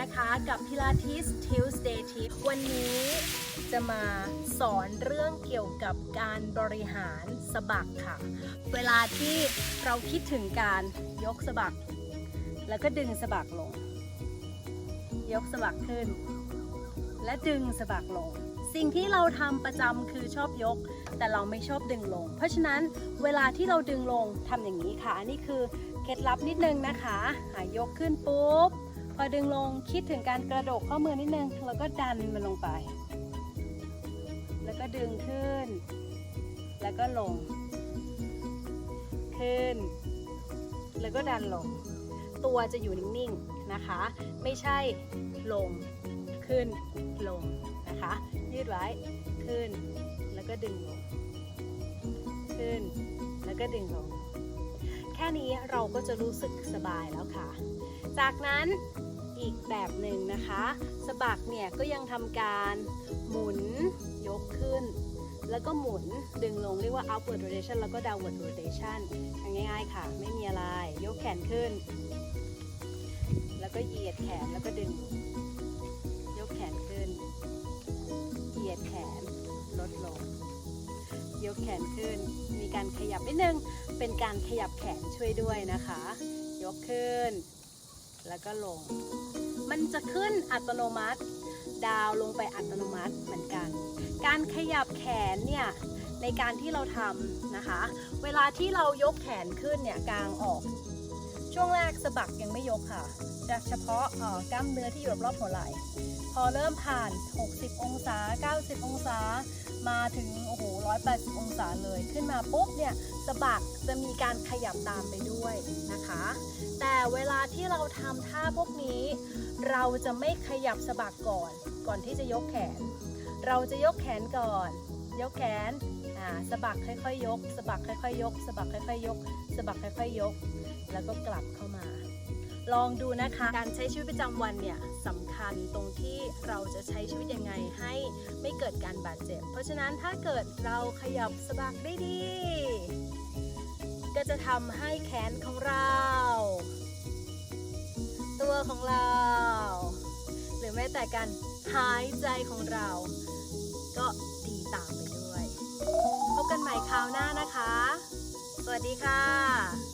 นะคะกับพิลาทิส Tuesday Tip วันนี้จะมาสอนเรื่องเกี่ยวกับการบริหารสะบักค่ะ เวลาที่เราคิดถึงการยกสะบัก แล้วก็ดึงสะบักลง ยกสะบักขึ้น และดึงสะบักลง สิ่งที่เราทำประจำคือชอบยก แต่เราไม่ชอบดึงลง เพราะฉะนั้นเวลาที่เราดึงลงทำอย่างนี้ค่ะ อันนี้คือเคล็ดลับนิดนึงนะคะหายกขึ้นปุ๊บ พอดึงลงคิดถึงการกระโดดข้อมือนิดนึง แล้วก็ดันมันลงไป แล้วก็ดึงขึ้น แล้วก็ลง ขึ้น แล้วก็ดันลง ตัวจะอยู่นิ่งๆนะคะ ไม่ใช่ลง ขึ้นลงนะคะ ยืดไว้ขึ้น แล้วก็ดึงลง ขึ้น แล้วก็ดึงลง แค่นี้เราก็จะรู้สึกสบายแล้วค่ะ จากนั้นอีกแบบหนึ่งนะคะ สะบักเนี่ยก็ยังทำการหมุนยกขึ้น แล้วก็หมุนดึงลงเรียกว่า upward rotation แล้วก็ downward rotation ทำง่ายๆค่ะ ไม่มีอะไร ยกแขนขึ้น แล้วก็เหยียดแขนแล้วก็ดึงลงยกแขนขึ้น เหยียดแขนลดลง ยกแขนขึ้น มีการขยับนิดนึง เป็นการขยับแขนช่วยด้วยนะคะ ยกขึ้น แล้วก็ลง มันจะขึ้นอัตโนมัติ ดาวลงไปอัตโนมัติเหมือนกัน การขยับแขนเนี่ยในการที่เราทำนะคะ เวลาที่เรายกแขนขึ้นเนี่ยกลางออก ช่วงแรกสะบักยังไม่ยกค่ะ จะเฉพาะกล้ามเนื้อที่อยู่รอบหัวไหล่ พอเริ่มผ่าน 60 องศา 90 องศา มาถึงโอ้โห 180 องศาเลย ขึ้นมาปุ๊บเนี่ยสะบักจะมีการขยับตามไปด้วยนะคะ แต่เวลาที่เราทำท่าพวกนี้ เราจะไม่ขยับสะบักก่อน ก่อนที่จะยกแขน เราจะยกแขนก่อน ยกแขนอ่าสะบักค่อยๆยกสะบักค่อยๆยกสะบักค่อยๆยกสะบักค่อยๆยก แล้วก็กลับเข้ามา ลองดูนะคะการใช้ชีวิตประจำวันเนี่ยสำคัญตรงที่เราจะใช้ชีวิตยังไงให้ไม่เกิดการบาดเจ็บ เพราะฉะนั้นถ้าเกิดเราขยับสะบักได้ดี ก็จะทำให้แขนของเรา ตัวของเรา หรือแม้แต่การหายใจของเรา สวัสดีค่ะ